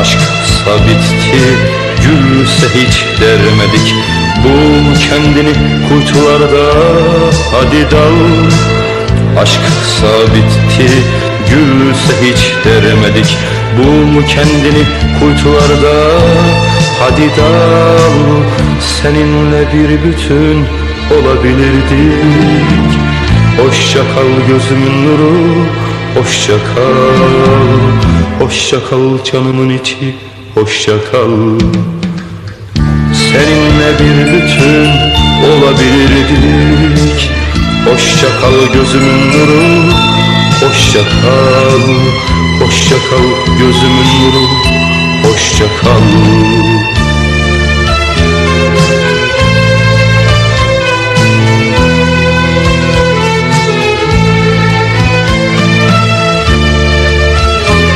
Aşk sabitti gülse hiç dermedik. Bu kendini kuytularda hadi dal. Aşk sabitti gülse hiç deremedik Bu kendini kuytularda hadi dal. Seninle bir bütün olabilirdik. Hoşça kal gözümün nuru Hoşça kal Hoşça kal canımın içi Hoşça kal. Seninle bir bütün olabilirdik. Hoşça kal gözümün nuru Hoşça kal Hoşça kal gözümün nuru